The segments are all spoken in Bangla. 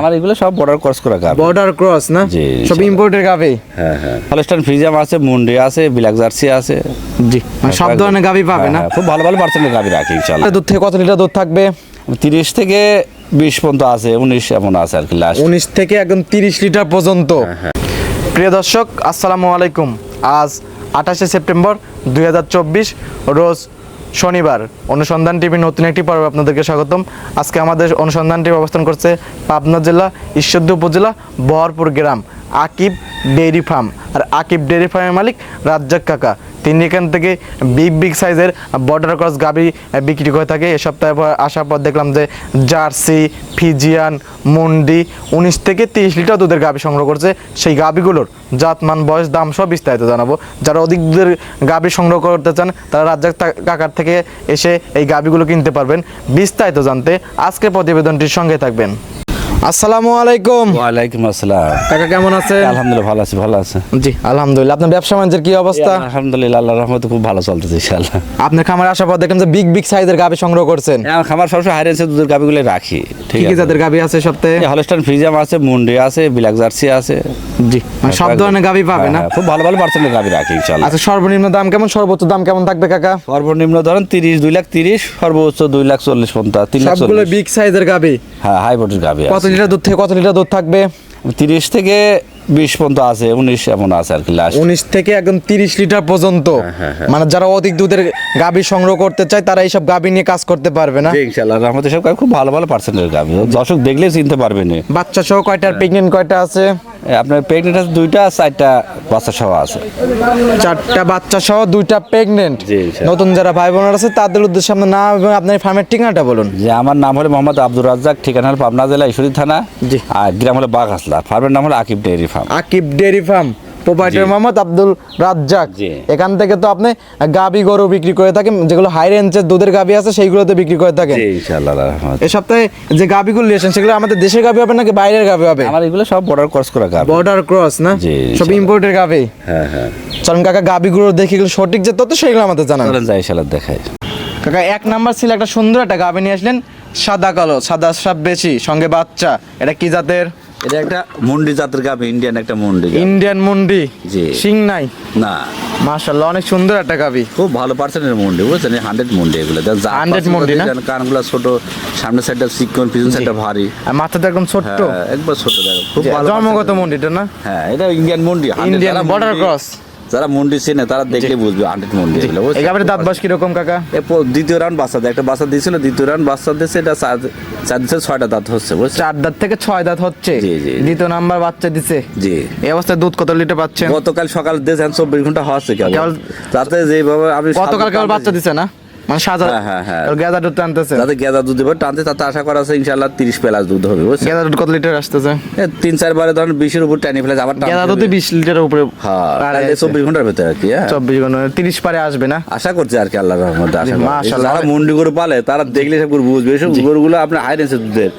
আমার এগুলো সব বর্ডার ক্রস করা গাবি বর্ডার ক্রস না? জি, সব ইনশাআল্লাহ। ইম্পোর্টের গাভি হ্যাঁ হ্যাঁ। হলস্টাইন ফ্রিজাম আছে মুন্ডি আছে ব্ল্যাক জার্সি আছে। জি। মানে সব ধরনের গাভি পাবে না? হ্যাঁ, খুব ভালো ভালো পার্সেন্টের গাবি রাখি ইনশাল্লাহ দুধ থেকে কত লিটার দুধ থাকবে? তিরিশ থেকে বিশ পর্যন্ত আছে উনিশ এমন আছে আর কি লাস্ট উনিশ থেকে একদম তিরিশ লিটার পর্যন্ত। হ্যাঁ, প্রিয় দর্শক আসসালামু আলাইকুম। আজ আঠাশে সেপ্টেম্বর দুই হাজার চব্বিশ রোজ শনিবার অনুসন্ধান টিভি নতুন একটি পর্বে আপনাদেরকে স্বাগতম। আজকে আমাদের অনুসন্ধান টিভি অবস্থান করছে পাবনা জেলা, ঈশ্বরদী উপজেলা বহরপুর গ্রাম, আকিব ডেইরি ফার্ম। আর আকিব ডেইরি ফার্মের মালিক রাজ্জাক কাকা। তিনি এখান থেকে বিগ বিগ সাইজের বর্ডার ক্রস গাবি বিক্রি করে থাকে। এ সপ্তাহে আসার পর দেখলাম যে জার্সি, ফিজিয়ান, মুন্ডি উনিশ থেকে তিরিশ লিটার দুধের গাবি সংগ্রহ করছে। সেই গাবিগুলোর জাতমান, বয়স, দাম সব বিস্তারিত জানাব। যারা অধিক দুধের গাবি সংগ্রহ করতে চান, তারা রাজ্জাক কাকার থেকে এসে এই গাবিগুলো কিনতে পারবেন। বিস্তারিত জানতে আজকের প্রতিবেদনটির সঙ্গে থাকবেন। আসসালামু আলাইকুম। ওয়ালাইকুম আসসালাম। কাকা কেমন আছে আলহামদুলিল্লাহ ভালো আছি ভালো আছে জি আলহামদুলিল্লাহ। আপনার ব্যবসা বাণিজ্যের কি অবস্থা? আলহামদুলিল্লাহ আল্লাহ রহমতে খুব ভালো চলতেছে ইনশাল্লাহ আপনার খামারে আসার পর দেখলাম যে বিগ বিগ সাইজের গাবি সংগ্রহ করছেন। আমার খামার সবসময় দুধের গাবিগুলো রাখি ঠিক আছে? জাতের গাবি আছে সপ্তাহে হলস্টাইন ফ্রিজাম আছে মুন্ডি আছে ব্ল্যাক জার্সি আছে। জি মানে সব ধরনের গাবি পাবে না? হ্যাঁ, খুব ভালো ভালো পার্সেন্টের গাবি রাখি ইনশাল্লাহ আচ্ছা সর্বনিম্ন দাম কেমন? সর্বোচ্চ দাম কেমন থাকবে কাকা? সর্বনিম্ন ধরেন তিরিশ দুই লাখ তিরিশ সর্বোচ্চ দুই লাখ চল্লিশ পঞ্চাশ তিন লাখ সবগুলো বিগ সাইজের গাবি হ্যাঁ হাই ভোল্টেজ গাবি কত লিটার দুধ থেকে কত লিটার দুধ থাকবে? তিরিশ থেকে বিশ পর্যন্ত আছে উনিশ এমন আছে আর কি লাস্ট উনিশ থেকে একদম তিরিশ লিটার পর্যন্ত। হ্যাঁ, মানে যারা অধিক দুধের গাবি সংগ্রহ করতে চায় তারা এইসব গাবি নিয়ে কাজ করতে পারবে না। ইনশাল্লাহ রহমতে সব খুব ভালো ভালো পার্সেন্টের গাবি দর্শক দেখলে চিনতে পারবে না বাচ্চা সহ কয়টার প্রেগনেন্ট কয়টা আছে? আপনার প্রেগনেন্ট আছে দুইটা চারটা বাচ্চা সহ আছে। চারটা বাচ্চা সহ দুইটা প্রেগনেন্ট নতুন যারা ভাই বোনেরা আছে তাদের উদ্দেশ্যে আপনার নাম এবং আপনার ফার্মের ঠিকানাটা বলুন। যে আমার নাম হলো মোহাম্মদ আব্দুর রাজ্জাক ঠিকানা হলো পাবনা জেলা ঈশ্বরী থানা। আর গ্রাম হলো বাঘাসলা ফার্মের নাম হলো Akib dairy farm. Akib dairy farm. Proprietor Mohammad Abdul Razzak. এখান থেকে তো আপনি গাবি গরু বিক্রি করে থাকেন যেগুলো হাই রেঞ্জের দুধের গাবি আছে সেইগুলোতে বিক্রি করে থাকেন। জি ইনশাল্লাহ রহমত। এ সপ্তাহে যে গাবিগুলো নিয়েছেন সেগুলো আমাদের দেশের গাবি হবে নাকি বাইরের গাবি হবে? আমার এগুলো সব বর্ডার ক্রস করা গাবি। বর্ডার ক্রস না? সব ইনশাআল্লাহ। ইম্পোর্টের গাবি? হ্যাঁ হ্যাঁ। চলুন কাকা গাবিগুলো দেখি এগুলো সঠিক যে তথ্য সেগুলো আমাদের জানান। যাই ইনশাল্লাহ দেখাই। কাকা এক নাম্বার ছিল একটা সুন্দর একটা গাবি নিয়ে আসলেন সাদা কালো সাদা সাপ বেশি সঙ্গে বাচ্চা। এটা কি জাতের? এটা একটা মুন্ডি জাতের গাভি ইন্ডিয়ান একটা মুন্ডি ইন্ডিয়ান মুন্ডি? জি। সিং নাই? না। মাশাআল্লাহ অনেক সুন্দর একটা গাভি। খুব ভালো পার্সেন্টের মুন্ডি বুঝছেন? হান্ড্রেড মুন্ডি এগুলো। 100 মুন্ডি না? কানগুলো ছোট সামনের সাইডটা চিকন পিছন সাইডটা ভারী। আর মাথাটা একদম ছোট্ট? হ্যাঁ একবার ছোট দেখো খুব ভালো জন্মগত মুন্ডিটা না? হ্যাঁ এটা ইন্ডিয়ান মুন্ডি ইন্ডিয়ান বর্ডার cross। যারা মন্ডি চেনে তারা দেখলে বুঝবে হান্ড্রেড মন্ডি এগুলো বুঝছেন? দাঁত বাস কীরকম কাকা? দ্বিতীয় রাউন্ড বাচ্চা দেয় একটা বাচ্চা দিয়েছিল দ্বিতীয় রাউন্ড বাচ্চা দিয়েছে এটা চার চার দিচ্ছে ছয়টা দাঁত হচ্ছে বুঝছ চার দাঁত থেকে ছয় দাঁত হচ্ছে। জি, জি। দ্বিতীয় নাম্বার বাচ্চা দিছে। জি। এই অবস্থায় দুধ কত লিটার পাচ্ছেন? গতকাল সকাল দিয়েছেন চব্বিশ ঘণ্টা হচ্ছে কেবল। কেবল- যাতে যেভাবে আমি গতকাল কেবল বাচ্চা দিছে না? মানে সাজা হ্যাঁ, হ্যাঁ, হ্যাঁ। গেদা দুধ টানতেছে। যাতে গেঁদা দুধ দেবে টানতে তাতে আশা করা আছে প্লাস দুধ হবে বুঝছেন? গেদা দুধ কত লিটার আসতেছে? তিন চারবারে ধরেন বিশের উপর টানি ফেলে আবার গেদা হবে। বিশ লিটারের উপরে হ্যাঁ তাহলে ঘণ্টার ভেতরে আর কি হ্যাঁ। চব্বিশ ঘণ্টা তিরিশ পারে আসবে না? আশা করছি আর কি আল্লাহর রহমতে আশা মাশাআল্লাহ। যারা মুন্ডি গরু পালে তারা দেখলে সব গরু বুঝবে। এসব গরুগুলো আপনার দুধের।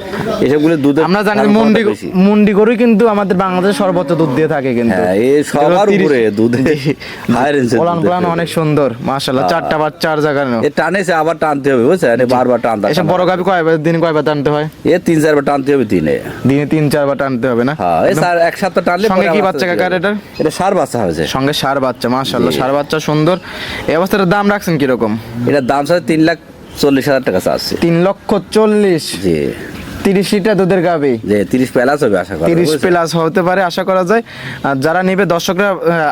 এসবগুলো দুধের আমরা জানি মুন্ডি। মুন্ডি গরুই কিন্তু আমাদের বাংলাদেশে সর্বোচ্চ দুধ দিয়ে থাকে কিন্তু। হ্যাঁ এই সবার উপরে দুধে ওলান অনেক সুন্দর মাশাল্লাহ হ্যাঁ। চারটা বাচ্চা চার জায়গায় টানেছে আবার টানতে হবে বুঝছেন? বারবার টানতে এসব বড় গাভি কয়বার দিন কয়বার টানতে হয়? এ তিন চারবার টানতে হবে দিনে। দিনে তিন চারবার টানতে হবে না? হ্যাঁ এ স্যার এক সপ্তাহ টানলে সঙ্গে কি বাচ্চা কাকার এটা এটা সার বাচ্চা হয়েছে। সঙ্গে সার বাচ্চা মাশাআল্লাহ। সার বাচ্চা সুন্দর। এই অবস্থাটার দাম রাখছেন কি রকম এটা দাম স্যার তিন লাখ চল্লিশ হাজার টাকা আছে তিন লক্ষ চল্লিশ? জি। তিরিশ লিটার দুধের যে তিরিশ প্লাস হবে আশা করা তিরিশ বুঝছেন? প্লাস হতে পারে আশা করা যায়। আর যারা নিবে দর্শকরা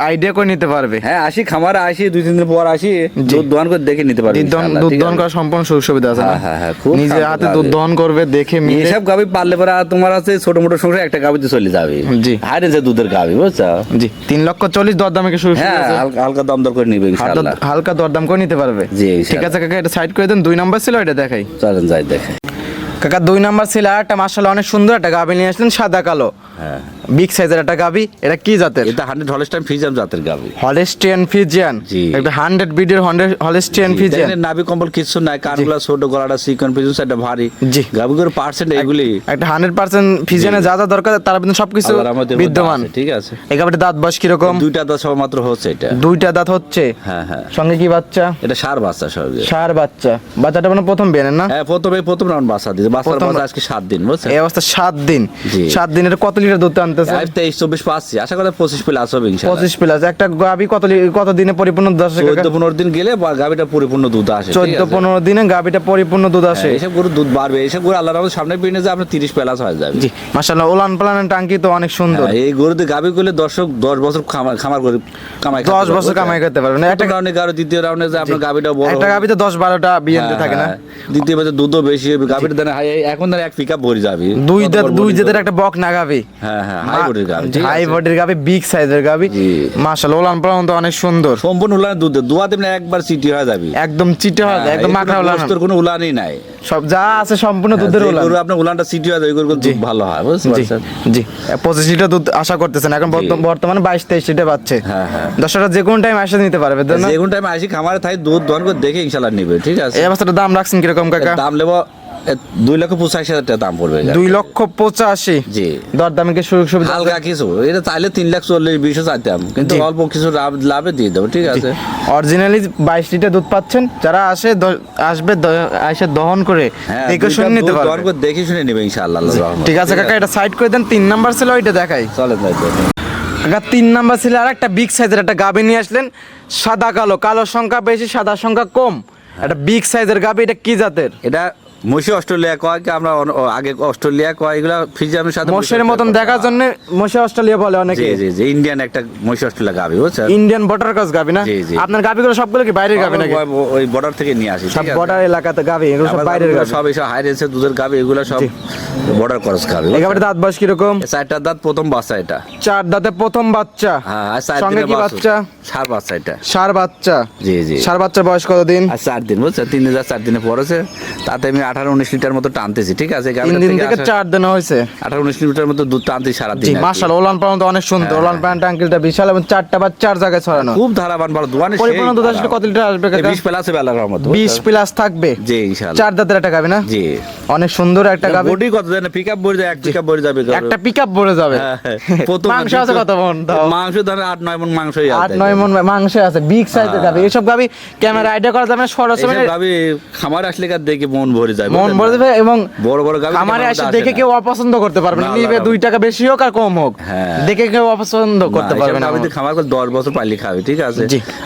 আইডিয়া করে নিতে পারবে। হ্যাঁ আসি খামারে আসি দুই তিন দিন পর আসি দুধ দোয়ান করে দেখে নিতে পারবে দুধ দহন দহন? করার সম্পূর্ণ সুযোগ সুবিধা আছে হ্যাঁ, হ্যাঁ, হ্যাঁ, খুব নিজের হাতে দুধ দহন করবে দেখে মিলে এসব গাভি পারলে পরে তোমার আছে ছোট মোটো সংসার একটা গাভিতে চলে যাবে। জি। হাই রেঞ্জের দুধের গাভি বুঝছ? জি তিন লক্ষ চল্লিশ দরদামে কি শুরু হ্যাঁ হালকা দাম দর করে নিবে ইনশাআল্লাহ। হালকা- হালকা দরদাম করে নিতে পারবে। জি, ঠিক আছে কাকা এটা সাইড করে দেন দুই নাম্বার ছিল এটা দেখাই। চলেন যাই দেখে কাকা দুই নাম্বার ছিল আর একটা মার্শাল অনেক সুন্দর একটা নিয়ে আসলেন সাদা কালো। হ্যাঁ। বিগ সাইজের একটা এটা কি জাতের? এটা হান্ড্রেড হলস্টাইন ফিজাম জাতের গাভি হলেস্টিয়ান ফিজিয়ান একটা হান্ড্রেড বিডের হলেস্টিয়ান ফিজিয়ান নাভি কম্বল কিছু নাই কানগুলা ছোট গলাটা পিছন সাইডটা ভারী। জি। গাভিগুলোর পার্সেন্ট এগুলি। একটা হান্ড্রেড পার্সেন্ট ফিজিয়ানে যা যা দরকার তার কিন্তু সবকিছু বিদ্যমান। ঠিক আছে। এই গাবিটা দাঁত বয়স কীরকম? দুইটা দশ মাত্র হচ্ছে এটা। দুইটা দাঁত হচ্ছে? হ্যাঁ হ্যাঁ। সঙ্গে কি বাচ্চা? এটা সার বাচ্চা সার বাচ্চা। বাচ্চাটা মানে প্রথম বেনেন না? হ্যাঁ প্রথমে প্রথম রাউন্ড বাচ্চা দিয়েছে। বাচ্চার বয়স আজকে সাত দিন বুঝছেন? এই অবস্থা সাত দিন। জি। দিনের কত লিটার দুধ আনতেছে আজ তেইশ চব্বিশ পাচ্ছি আশা করি পঁচিশ প্লাস হবে ইনশাল্লাহ পঁচিশ প্লাস একটা গাবি কত কত দিনে পরিপূর্ণ দুধ আসে? চোদ্দ পনেরো দিন গেলে বা- পরিপূর্ণ দুধ আসে ঠিক চোদ্দ আছে? পনেরো দিনে গাবিটা পরিপূর্ণ দুধ আসে। হ্যাঁ, গরু দুধ বাড়বে এইসব গরু আল্লাহ রহমত সামনে পিনে যে আপনার তিরিশ প্লাস হয়ে যাবে। জি মাশাআল্লাহ ওলান পালানের টাঙ্কি তো অনেক সুন্দর। হ্যাঁ, এই গরুতে গাভী করলে দর্শক দশ বছর খামার খামার করে কামাই খাতে দশ পারবে, বছর কামাই করতে পারবেন। একটা গাড়ি দ্বিতীয় রাউন্ডে যে আপনার গাভীটা বড় একটা। গাবিতে দশ বারোটা বিএনতে হ্যাঁ, থাকে না। দ্বিতীয় দুধও বেশি হবে দানে হাই- এখন ধরে এক পিক আপ ভরে যাবে। দুই দাঁত দুই জাতের একটা বক না গাবি। হ্যাঁ হ্যাঁ হাই বডির গাভী হাই বডির গাবি বিগ সাইজের গাবি। মাশাআল্লাহ ওলান পালান তো অনেক সুন্দর। সম্পূর্ণ উলান দুধ দোয়া দেবেন একবার সিটি হয়ে যাবে। একদম চিটে হয় হ্যাঁ, একদম মাখা ওলান গোস্তের কোনো উলানই নাই। সব যা আছে সম্পূর্ণ দুধের হ্যাঁ, যে ওলান গরু আপনার উলানটা সিটি হয়ে যাবে গরু দুধ ভালো হয় বুঝতে জি পারছেন? জি। পঁচিশ লিটার দুধ আশা করতেছেন এখন বর্তমানে বাইশ তেইশ লিটার পাচ্ছে। হ্যাঁ, হ্যাঁ। দশটা যে কোনো টাইম আসে নিতে পারবে যে কোনো টাইমে আসি খামারে থাই দুধ দহন করে দেখে ইনশাল্লাহ নিবে ঠিক আছে? এই অবস্থাটা দাম রাখছেন কীরকম কাকা? দাম এ, দুই লক্ষ পঁচাশি হাজার টাকা দাম পড়বে দুই লক্ষ পঁচাশি? জি। দর দামে কি সুযোগ সুবিধা? হালকা কিছু এটা চাইলে তিন লাখ চল্লিশ বিশও চাইতাম। কিন্তু অল্প কিছু লাভ- লাভে দিয়ে দেবো ঠিক আছে? অরিজিনালি বাইশ লিটার দুধ পাচ্ছেন যারা আসে আসবে দহন করে হ্যাঁ দেখে শুনে নিতে দহন পারবে। করে দেখে শুনে নেবে ইনশাআল্লাহ ঠিক আছে কাকা এটা সাইড করে দেন তিন নাম্বার ছিল ওইটা দেখাই। চলেন। কাকা তিন নাম্বার ছিল আর একটা বিগ সাইজের একটা গাবি নিয়ে আসলেন সাদা কালো। কালো সংখ্যা বেশি সাদা সংখ্যা কম। একটা বিগ সাইজের গাবি এটা কি জাতের? এটা মসি অস্ট্রেলিয়া কয় কি আমরা আগে অস্ট্রেলিয়া কয় এগুলো ফিজিয়ামের সাথে মোষের মতন দেখার জন্য মোষে অস্ট্রেলিয়া বলে অনেকে। জি জি জি ইন্ডিয়ান একটা মসি অস্ট্রেলিয়া গাবি বুঝছেন ইন্ডিয়ান বর্ডার ক্রস গাবি না। আপনার গাবিগুলো সবগুলো কি বাইরের গাবি নাকি? ওই- বর্ডার থেকে নিয়ে আসি সব বর্ডার এলাকাতে গাবি এগুলো সব বাইরের গাবি। সব এসব হাই রেঞ্জের দুধের গাবি এগুলো সব। বর্ডার ক্রস দাঁত বয়স কীরকম? এ চারটা দাঁত প্রথম বাচ্চা এটা। চার দাঁতে প্রথম বাচ্চা। হ্যাঁ সঙ্গে কি বাচ্চা? সার বাচ্চা এটা। সার বাচ্চা। জি জি। সার বাচ্চার বয়স কতদিন? আর চার দিন বুঝছ? তিন হাজার চার দিনে পড়েছে। তাতে আমি আঠারো উনিশ লিটার মতো টানতেছি ঠিক আছে? তিন দিন থেকে চার দিন হয়েছে। আঠারো উনিশ লিটার মতো দুধ জি আর কি। মাশাল ওলান অনেক সুন্দর। হ্যাঁ, ওলান আঙ্কেলটা বিশাল এবং চারটা বা চার জায়গায় ছড়ানো। খুব ধারাবান ভালো দোয়ানে পরিপূর্ণ দুধ আসলে কত লিটার আসবে বিশ প্লাসে বেলার রহমত বিশ প্লাস থাকবে? জি ইনশাআল্লাহ। চার দাঁতের একটা গাবি না? জি। অনেক সুন্দর একটা গাবি বডি কত জানে পিক আপ বড়ে যায় এক পিক আপ বড়ে যাবে একটা পিক আপ ভরে যাবে। হ্যাঁ, হ্যাঁ। প্রথম মাংস আছে কত মন মাংস ধরে আট নয় মন আট নয় মন মাংস আছে বিগ সাইজের গাবি গাবি ক্যামেরা আইডিয়া করা যাবে না সরাসরি এইসব গাভী খামার আসলে কার দেখে মন ভরে যায় মন ভরে না? দেবে এবং বড় বড় আমার দেখে কেউ অপছন্দ করতে পারবে না। না, নিবে না, না। দুই টাকা বেশি হোক আর কম হোক হ্যাঁ। দেখে কেউ অপছন্দ করতে পারবে না। গাভীতে খামার করে দশ বছর পাইলে খাবি ঠিক আছে?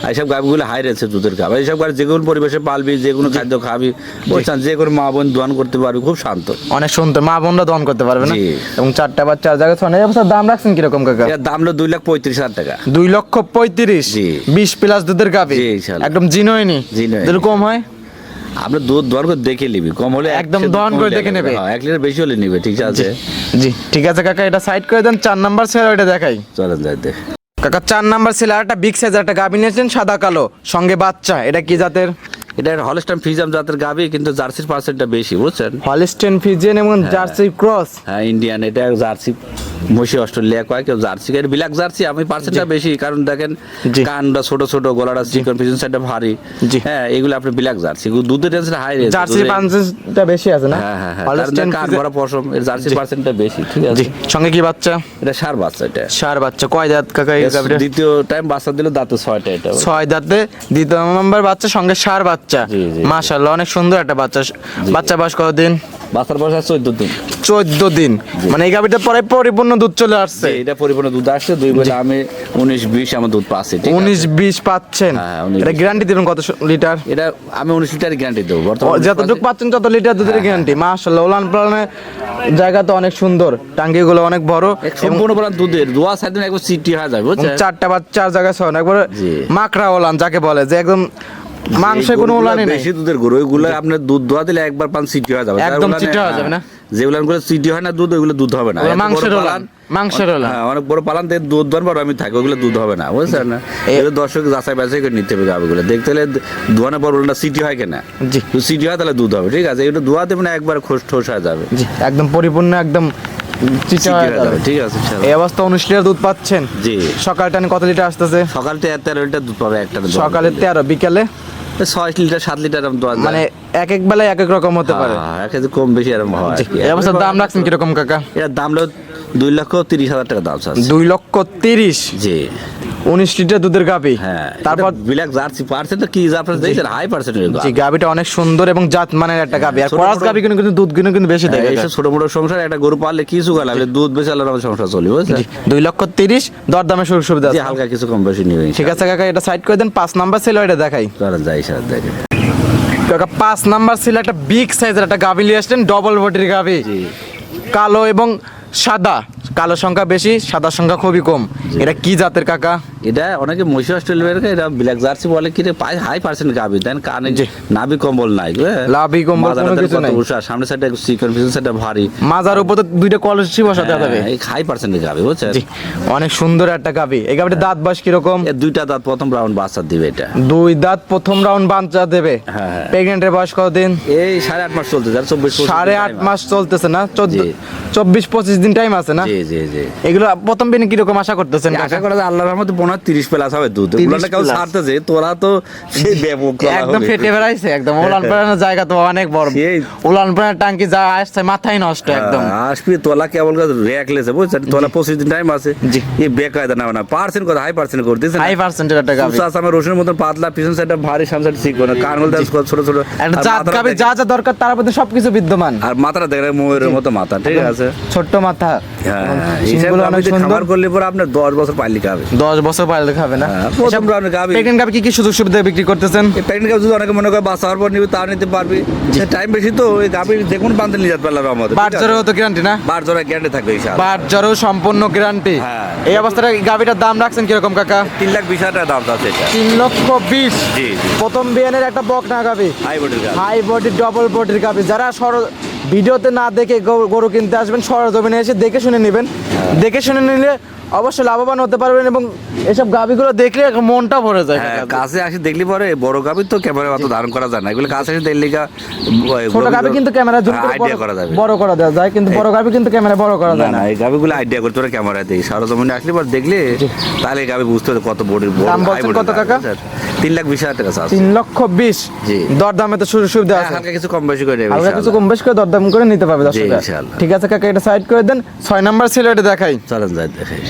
এইসব গাভীগুলো হাই রেছে দুধের খাবে এইসব যে কোনো পরিবেশে পালবি যে কোনো খাদ্য খাবি যে কোনো মা বোন দোয়ান করতে পারবি খুব শান্ত। অনেক সুন্দর মা বোনরা দহন করতে পারবে না। এবং চারটা বা চার জায়গায় ছয় এই দাম রাখছেন কীরকম কাকা? দাম হলো দুই লাখ পঁয়ত্রিশ হাজার টাকা। দুই লক্ষ পঁয়ত্রিশ বিশ প্লাস দুধের গাবি একদম জিনোয়নি জিনুইন। যদি কম হয়? আপনি দুধ দোয়ান করে দেখে নিবি কম হলে একদম দহন করে দেখে নেবে। হ্যাঁ, এক লিটার বেশি হলে নিবে ঠিক আছে? জি ঠিক আছে কাকা এটা সাইড করে দেন চার নাম্বার ছেলে ওইটা দেখাই। চলেন যাই দেখ। কাকা চার নাম্বার ছেলে একটা বিগ সাইজ একটা গাবি নিয়েছেন সাদা কালো সঙ্গে বাচ্চা এটা কি জাতের? এটা হলস্টাইন ফিজাম জাতের কিন্তু জার্সির পার্সেন্টটা বেশি বুঝছেন? হলিস্টেন ফিজিয়ান এবং জার্সি ক্রস। হ্যাঁ ইন্ডিয়ান এটা জার্সি অস্ট্রেলিয়া কয় কেউ জার্সি এর বিলাক জার্সি আমি পার্সেন্টটা বেশি কারণ দেখেন কানটা ছোট ছোট গলাটা চিকন পিছন সাইডটা ভারী। হ্যাঁ এগুলো আপনি বিলাক জার্সি দুধের রেঞ্জটা হাই রেঞ্জ জার্সির পার্সেন্টটা বেশি আছে না? হ্যাঁ হ্যাঁ হ্যাঁ কান ভরা পশম এর জার্সি পার্সেন্টটা বেশি ঠিক আছে? সঙ্গে কি বাচ্চা? এটা সার বাচ্চা এটা। সার বাচ্চা কয় দাঁত কাকা দ্বিতীয় টাইম বাচ্চা দিলে দাঁতে ছয়টা এটা। ছয় দাঁতে দ্বিতীয় নম্বর বাচ্চা সঙ্গে সার বাচ্চা। জি। মাশাল্লাহ অনেক সুন্দর একটা বাচ্চা। বাচ্চা বয়স কতদিন? বাচ্চার বয়স চোদ্দ দিন। চোদ্দ দিন। মানে এই গাবিটা পরে পরিপূর্ণ দুধ চলে আসছে? এটা পরিপূর্ণ দুধ আসছে দুই বেলা আমি উনিশ বিশ আমার দুধ পাচ্ছি? উনিশ বিশ পাচ্ছেন। হ্যাঁ, এটা গ্যারান্টি দিবেন কত লিটার এটা আমি উনিশ লিটার গ্যারান্টি দেবো বর্তমানে যতটুকু পাচ্ছেন তত লিটার দুধের গ্যারান্টি মাশাল্লাহ ওলান পালানের জায়গা তো অনেক সুন্দর টাঙ্গিগুলো অনেক বড়। সম্পূর্ণ বলা দুধের দোয়া সাইড একবার সিটি হয়ে যাবে বুঝছেন? চারটা বা চার জায়গায় ছয় একবার মাকড়া ওলান যাকে বলে যে একদম মাংসে কোনো গরুগুলা নেই। বেশি দুধের গরু ওইগুলো দুধ দোয়া দিলে একবার পান সিটি হয়ে যাবে। একদম উলানে- চিটে হয়ে যাবে না? হ্যাঁ, গুলো সিটি হয় না দুধ ওইগুলো দুধ হবে না। মাংসের ওলান, মাংসের। হ্যাঁ, অনেক বড় পালান থেকে দুধ বড় আমি থাকি ওগুলো দুধ হবে না বুঝছেন না? এগুলো দর্শক যাচাই বাছাই করে নিতে হবে দেখতে হলে দোয়ানের পর ওগুলো সিটি হয় কেনা? জি। সিটি হয় তাহলে দুধ হবে ঠিক আছে? দোয়া দেবে না একবার খোস ঠোস হয়ে যাবে। জি একদম পরিপূর্ণ একদম ঠিক আছে এই অবস্থা উনিশ লিটার দুধ পাচ্ছেন? জি। সকাল টানে কত লিটার আসতেছে? সকাল থেকে তেরো লিটার দুধ পাবে একটা সকালে তেরো বিকালে? ছয় লিটার সাত লিটার মানে এক এক বেলায় এক এক রকম হতে পারে। এক কেজি কম বেশি এরকম হয়। অবস্থার দাম রাখছেন কীরকম কাকা? এটার দাম হলো দুই লক্ষ তিরিশ হাজার টাকা দাম আছে দুই লক্ষ তিরিশ? জি। উনিশ লিটার দুধের গাভি। হ্যাঁ তারপর ব্ল্যাক জার্সি পার্সেন্ট কি দেখছেন হাই পার্সেন্টের জি গাভিটা অনেক সুন্দর এবং জাত মানের একটা গাভি। আর করাস গাভি কিন্তু কিন্তু দুধ কিন্তু কিন্তু বেশি দেয় কাকা। এইসব ছোট মোটো সংসার একটা গরু পাললে কিছু গেল দুধ বেশি আলাদা আমাদের সংসার চলবে বুঝছেন? দুই লক্ষ তিরিশ দরদামে সুযোগ সুবিধা আছে। হালকা কিছু কম বেশি নিবে ঠিক আছে কাকা এটা সাইড করে দেন পাঁচ নাম্বার ছিল এটা দেখাই। চলেন যাই স্যার দেখেন কাকা পাঁচ নাম্বার ছিল একটা বিগ সাইজের একটা গাভি নিয়ে আসলেন ডবল বডির গাভি। কালো এবং সাদা কালো সংখ্যা বেশি সাদা সংখ্যা খুবই কম। এটা কি জাতের কাকা? এটা অনেকে মহিষা অস্ট্রেলিয়ার এটা ব্ল্যাক জার্সি বলে কি পাই হাই পার্সেন্ট গাবি দেন কানে জি। নাভি কম্বল নাই হ্যাঁ? লাভি কম্বল কোনো কিছু নাই। উষা, সামনের সাইডে চিকন পিছন সাইডে ভারী। মাজার উপর তো দুইটা কলসি বসাতে হবে হ্যাঁ, এই হাই পার্সেন্টের গাবি বুঝছেন? অনেক সুন্দর একটা গাভি। এই গাভিটা দাঁত বাস কীরকম? এর দুইটা দাঁত প্রথম রাউন্ড বাচ্চা দিবে এটা। দুই দাঁত প্রথম রাউন্ড বাঞ্চা দেবে। হ্যাঁ, হ্যাঁ। প্রেগনেন্টের বয়স কতদিন? এই সাড়ে আট মাস চলতেছে যার চব্বিশ পঁচিশ সাড়ে আট মাস চলতেছে না? চোদ্দ জি। চব্বিশ পঁচিশ দিন টাইম আছে না? জি জি জি। এগুলো প্রথম দিনে কীরকম আশা করতেছেন? আশা করা যায় আল্লাহর রহমতে পনেরো তিরিশ প্লাস হবে দুধ। 30 ওগুলো কেউ ছাড়তেছে তোরা তো একদম ফেটে বেড়াইছে একদম। উলান পালানোর জায়গা তো অনেক বড়। উলান টাঙ্কি যা আসছে মাথায় নষ্ট একদম। হ্যাঁ, আসবি তোলা কেবল লেছে বুঝছেন? তোলা পঁচিশ দিন টাইম আছে। জি। এই বেকায়দা না না। পার্সেন্ট কথা হাই পার্সেন্ট করে দিয়েছে হাই পার্সেন্টের একটা গাভি সুসাস আমার রসুনের মতন পাতলা পিছন সাইডটা ভারী সামনে সাইড ঠিক করে কানগুলো দেখ ছোট ছোট। একটা জাত মাথাটা যা যা দরকার তার মধ্যে সবকিছু বিদ্যমান। আর মাথাটা দেখে ময়ূরের মতো মাথা ঠিক আছে? ছোট্ট মাথা। হ্যাঁ সুন্দর। খামার করলে পরে আপনার দশ বছর পাইলি খাবে। দশ বছর পাইলে খাবে না? হ্যাঁ। প্রেগনেন্ট গাভি কি কি সুযোগ সুবিধা বিক্রি করতেছেন? প্রেগনেন্ট গাভী যদি অনেকে মনে করে হওয়ার পর নিবি তা নিতে পারবি। টাইম বেশি তো ওই গাভী দেখুন বান্ধে নিয়ে যেতে পারলাম আমাদের বাট জ্বরেও তো গ্যারান্টি না? বার জোড়া গ্যারান্টি থাকবে বাট জ্বরেও সম্পূর্ণ গ্যারান্টি হ্যাঁ। এই অবস্থায় গাভিটার দাম রাখছেন কীরকম কাকা? তিন লাখ বিশ হাজার দাম আছে তিন লক্ষ বিশ। প্রথম বিয়ানের একটা বক না গাভি? হাই বডির গাভী। হাই বডি ডবল বডির গাভি। যারা সর ভিডিওতে না দেখে গরু- কিনতে আসবেন সরজমিনে এসে দেখে শুনে নেবেন। দেখে শুনে নিলে অবশ্যই লাভবান হতে পারবেন এবং এসব গাভিগুলো দেখলে মনটা ভরে যায়। হ্যাঁ। কাছে আসি দেখলি পরে বড় গাভীর তো ক্যামেরা অত ধারণ করা যায় না। এগুলো কাছে আসি দেখলি ছোট গাভি কিন্তু ক্যামেরা জুম করে আইডিয়া করা যাবে। বড় করা দেওয়া যায় কিন্তু বড় গাভি কিন্তু ক্যামেরা বড় করা যায় না। এই গাভিগুলো আইডিয়া করতে পারে ক্যামেরা দিয়ে সরজমিনে আসলে পর দেখলে তাহলে গাভি বুঝতে হবে কত বড় দাম বলছেন কত গাভী? বুঝছেন? তিন লাখ বিশ হাজার টাকা আছে তিন লক্ষ বিশ। জি। দর দামে তো সুযোগ সুবিধা আছে। হালকা কিছু কম বেশি করে হালকা কিছু কম বেশি করে দরদাম করে নিতে পারবে ইনশাআল্লাহ। ঠিক আছে কাকা এটা সাইড করে দেন। ছয় নাম্বার ছিল এটা দেখাই। চলেন যাই দেখাই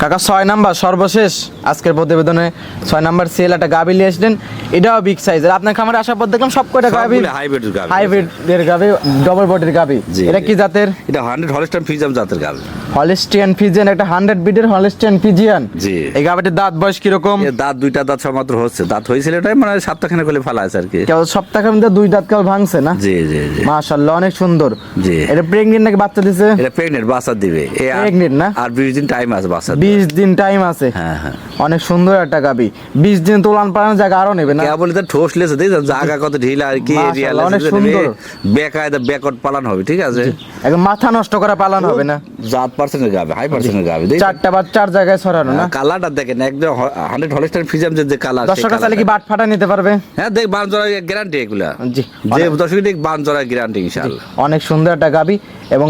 কাকা ছয় নাম্বার সর্বশেষ আজকের প্রতিবেদনে ছয় নাম্বার সেল একটা গাভি নিয়ে আসলেন এটাও বিগ সাইজের আপনার খামারে আসার পর দেখলাম সব কয়টা গাভি হাইব্রিড গাভি হাইব্রিড এর গাভি ডবল বডির গাভি। এটা কি জাতের? এটা হান্ড্রেড হলস্টাইন ফ্রিজাম জাতের গাভি। হলিস্টিয়ান ফিজিয়ান একটা হান্ড্রেড বিডের হলিস্টিয়ান ফিজিয়ান। জি। এই গাবিটির দাঁত বয়স কীরকম? দাঁত দুইটা দাঁত সমাত্র হচ্ছে। দাঁত হয়েছিল এটাই মানে সপ্তাহখানে করলে ফালা আছে আর কি। কেউ সপ্তাহের মধ্যে দুই দাঁত কেউ ভাঙছে না? জি জি জি। মাশাআল্লাহ অনেক সুন্দর। জি। এটা প্রেগনেন্ট নাকি বাচ্চা দিছে? এটা প্রেগনেন্ট বাচ্চা দিবে। Pregnant না? আর বিশ দিন টাইম আছে বাচ্চা দিবে। বিশ দিন টাইম আছে। হ্যাঁ হ্যাঁ। অনেক সুন্দর একটা গাবি বিশ দিন তোলান পালানোর জায়গা আরও নেবে না? কে বলে তো ঠোস লেছে দেখছেন? জায়গা কত ঢিলা আর কি এরিয়া অনেক সুন্দর। বেকায়দা ব্যাকট পালান হবে ঠিক আছে? একদম মাথা নষ্ট করা পালান হবে না? জাত পার্সেন্টের গাবে হাই পার্সেন্টের গাবে চারটা বা চার জায়গায় ছড়ানো না? কালারটা দেখেন একদম হান্ড্রেড হলিস্টার ফিজাম যে কালার দর্শক চাইলে কি বাট ফাটা নিতে পারবে? হ্যাঁ দেখ বান জোড়া গ্যারান্টি এগুলা। জি যে দর্শক দেখ বান জোড়া গ্যারান্টি ইনশাআল্লাহ। অনেক সুন্দর একটা গাবি এবং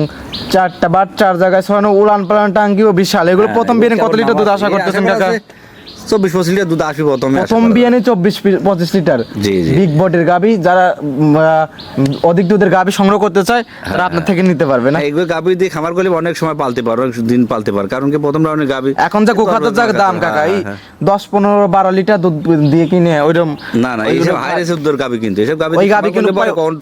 চারটা বাট চার জায়গায় ছড়ানো উড়ান পালান টাঙ্গিও বিশাল। এগুলো হ্যাঁ, প্রথম দিনে কত লিটার দুধ আশা করতেছেন কাকা? চব্বিশ পঁচিশ লিটার দুধ আসবে প্রথমে প্রথম বিয়ানে চব্বিশ পঁচিশ লিটার। বিগ বডির গাবি যারা অধিক দুধের গাবি সংগ্রহ করতে চায় তারা আপনার থেকে নিতে পারবে না। এইগুলো গাভি দিয়ে খামার করলে অনেক সময় পালতে পারো অনেক দিন পালতে পারো। কারণ কি প্রথম রাউন্ডে গাভি এখন যা যা দাম কাকা এই দশ পনেরো বারো লিটার দুধ দিয়ে কিনে ওইরকম হ্যাঁ, না না এইসব হাই রেসের দুধ গাভি কিন্তু। এসব গাভি ওই খামার কিন্তু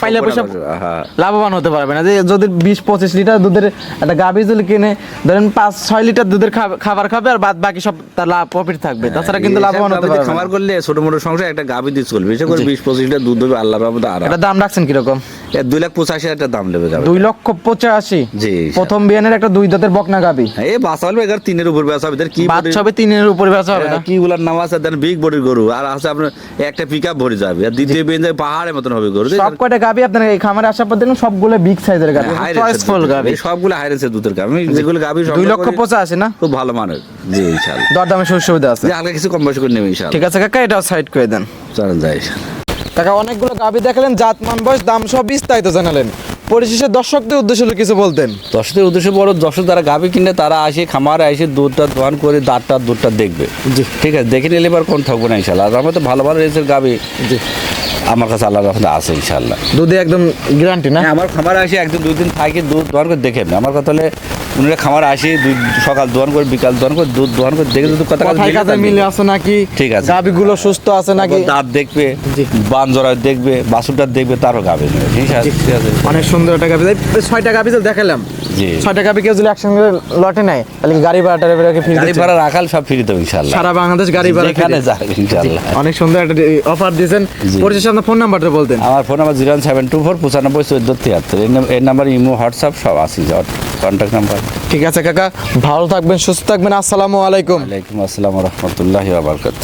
পাইলে পয়সা হ্যাঁ লাভবান হতে পারবে না। যে যদি বিশ পঁচিশ লিটার দুধের একটা গাভি যদি কিনে ধরেন পাঁচ ছয় লিটার দুধের খাবার খাবে আর বাদ বাকি সব তার লাভ প্রফিট থাকবে। তাছাড়া কিন্তু লাভবান হতে পারবে খামার করলে ছোট মোটো সংসার একটা গাভী দিয়ে চলবে। বিশেষ করে বিশ পঁচিশটা দুধ দেবে আল্লাহ রহমতে আর এটা দাম রাখছেন কীরকম? দুই লাখ পঁচাশি হাজার দাম নেবে গাভি দুই লক্ষ পঁচাশি। জি প্রথম বিয়ানের একটা দুই দাঁতের বকনা গাবি এই বাসা এগারো তিনের উপর হবে। কি body- সবে তিনের উপরে বেচা হবে না। কি নাম আছে? দেন বিগ বডির গরু। আর আছে আপনার একটা পিক আপ ভরে যাবে। আর দ্বিতীয় বেঞ্জে পাহাড়ের মতন হবে গরু। সব কয়টা গাবি আপনার এই খামারে আসার পর দেখুন সবগুলো বিগ সাইজের গাবি চয়েসফুল গাবি সবগুলো হাই রেঞ্জের দুধের আমি যেগুলো গাভি দুই লক্ষ পঁচাশি না? খুব ভালো মানের। জি ইনশাআল্লাহ। দরদামে সুযোগ সুবিধা আছে হালকা কিছু কম বেশি করে নেবে ইনশাআল্লাহ। ঠিক আছে কাকা এটাও সাইড করে দেন। চলেন যাই কাকা অনেকগুলো গাবি দেখালেন জাত মান বয়স দাম সব বিস্তারিত জানালেন। পরিশেষে দর্শকদের উদ্দেশ্য হলে কিছু বলতেন। দর্শকদের উদ্দেশ্য বড় দর্শক যারা গাভি কিনে তারা আসে খামারে এসে দুধটা দোয়ান করে দাঁতটা দুধটা দেখবে। ঠিক আছে দেখে নিলে এবার কোন থাকব না ইনশাল্লাহ আর আমরা তো ভালো ভালো রেসের গাভি। আমার কাছে আল্লাহ রহমতে আছে ইনশাল্লাহ দুধে একদম গ্যারান্টি না? হ্যাঁ আমার খামারে আসি একদিন দুই দিন থাকি দুধ দোয়ান করে দেখে আমার কথা হলে উনারা খামারে আসি সকাল দোয়ান করে বিকাল দোয়ান করে দুধ দোয়ান করে দেখে যদি কথা কাজে মিলে আছে নাকি? ঠিক আছে। গাবিগুলো সুস্থ আছে নাকি? দাঁত দেখবে। বান জরা দেখবে বাসুরটা দেখবে তারও গাবে ঠিক আছে ঠিক আছে। অনেক সুন্দর একটা গাবি ছয়টা গাবি তো দেখালাম। গাবি কেউ যদি একসঙ্গে লটে নেয় তাহলে গাড়ি ফ্রি গাড়ি ভাড়া রাখাল সব ফ্রি দেবো ইনশাল্লাহ সারা বাংলাদেশ গাড়ি ভাড়া। যাক ইনশাল্লাহ অনেক সুন্দর একটা অফার দিয়েছেন। পরিশেষে আপনার ফোন নাম্বারটা বলতেন। আমার phone number zero seven two four পঁচানব্বই চোদ্দ তিয়াত্তর। এই নাম্বার ইমো হোয়াটসঅ্যাপ সব আছে কন্ট্যাক্ট নাম্বার ঠিক আছে কাকা ভালো থাকবেন সুস্থ থাকবেন। আসসালামু আলাইকুম। ওয়ালাইকুম আসসালাম রহমতুল্লাহ বারকাত